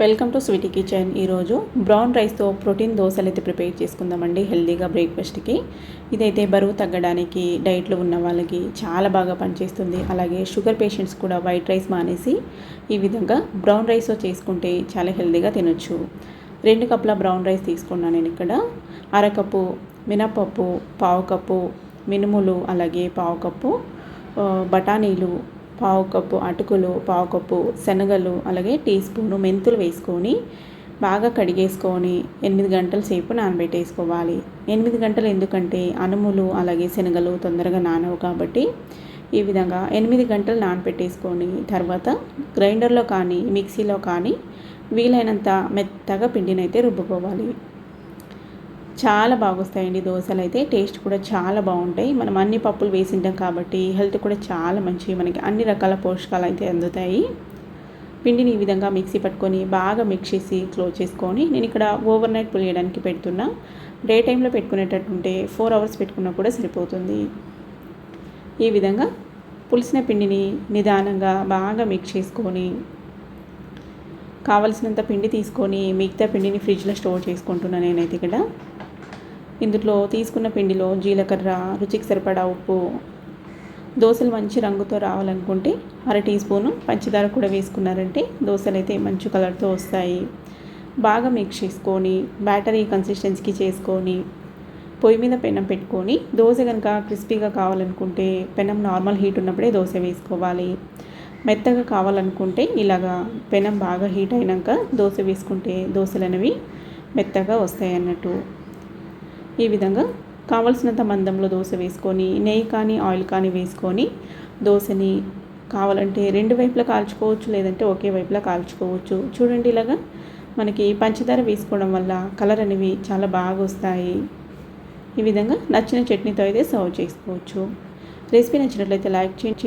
Welcome to Sweety kitchen ఈరోజు brown రైస్తో protein దోశలు అయితే ప్రిపేర్ చేసుకుందామండి. హెల్దీగా బ్రేక్ఫాస్ట్కి ఇదైతే బరువు తగ్గడానికి డైట్లో ఉన్న వాళ్ళకి చాలా బాగా పనిచేస్తుంది. అలాగే షుగర్ పేషెంట్స్ కూడా వైట్ రైస్ మానేసి ఈ విధంగా బ్రౌన్ రైస్తో చేసుకుంటే చాలా హెల్తీగా తినొచ్చు. రెండు కప్పుల బ్రౌన్ రైస్ తీసుకున్నాను నేను ఇక్కడ. అరకప్పు మినపప్పు పావు కప్పు మినుములు అలాగే పావు కప్పు బఠానీలు పావు కప్పు అటుకులు పావు కప్పు శనగలు అలాగే టీ స్పూను మెంతులు వేసుకొని బాగా కడిగేసుకొని ఎనిమిది గంటల సేపు నానబెట్టేసుకోవాలి. ఎనిమిది గంటలు ఎందుకంటే అనుములు అలాగే శనగలు తొందరగా నానవు కాబట్టి ఈ విధంగా ఎనిమిది గంటలు నానబెట్టేసుకొని తర్వాత గ్రైండర్లో కానీ మిక్సీలో కానీ వీలైనంత మెత్తగా పిండినైతే రుబ్బుకోవాలి. చాలా బాగొస్తాయండి దోశలు అయితే టేస్ట్ కూడా చాలా బాగుంటాయి. మనం అన్ని పప్పులు వేసింటాం కాబట్టి హెల్త్ కూడా చాలా మంచి మనకి. అన్ని రకాల పోషకాలు అయితే అందుతాయి. పిండిని ఈ విధంగా మిక్సీ పట్టుకొని బాగా మిక్స్ చేసి క్లోజ్ చేసుకొని నేను ఇక్కడ ఓవర్ నైట్ పులియడానికి పెడుతున్నా. డే టైంలో పెట్టుకునేటట్టుంటే ఫోర్ అవర్స్ పెట్టుకున్నా కూడా సరిపోతుంది. ఈ విధంగా పులిసిన పిండిని నిదానంగా బాగా మిక్స్ చేసుకొని కావలసినంత పిండి తీసుకొని మిగతా పిండిని ఫ్రిడ్జ్లో స్టోర్ చేసుకుంటున్నాను నేనైతే ఇక్కడ. ఇందులో తీసుకున్న పిండిలో జీలకర్ర రుచికి సరిపడా ఉప్పు దోశలు మంచి రంగుతో రావాలనుకుంటే అర టీ స్పూను పంచదార కూడా వేసుకున్నారంటే దోశలు అయితే మంచి కలర్తో వస్తాయి. బాగా మిక్స్ చేసుకొని బ్యాటరీ కన్సిస్టెన్సీకి చేసుకొని పొయ్యి మీద పెనం పెట్టుకొని దోశ కనుక క్రిస్పీగా కావాలనుకుంటే పెనం నార్మల్ హీట్ ఉన్నప్పుడే దోశ వేసుకోవాలి. మెత్తగా కావాలనుకుంటే ఇలాగా పెనం బాగా హీట్ అయినాక దోశ వేసుకుంటే దోశలు అనేవి మెత్తగా వస్తాయి అన్నట్టు ఈ విధంగా కావలసినంత మందంలో దోశ వేసుకొని నెయ్యి కానీ ఆయిల్ కానీ వేసుకొని దోశని కావాలంటే రెండు వైపులా కాల్చుకోవచ్చు లేదంటే ఒకే వైపులా కాల్చుకోవచ్చు. చూడండి ఇలాగా మనకి పంచదార వేసుకోవడం వల్ల కలర్ అనేవి చాలా బాగా వస్తాయి. ఈ విధంగా నచ్చిన చట్నీతో అయితే సర్వ్ చేసుకోవచ్చు. రెసిపీ నచ్చినట్లయితే లైక్ చేయండి.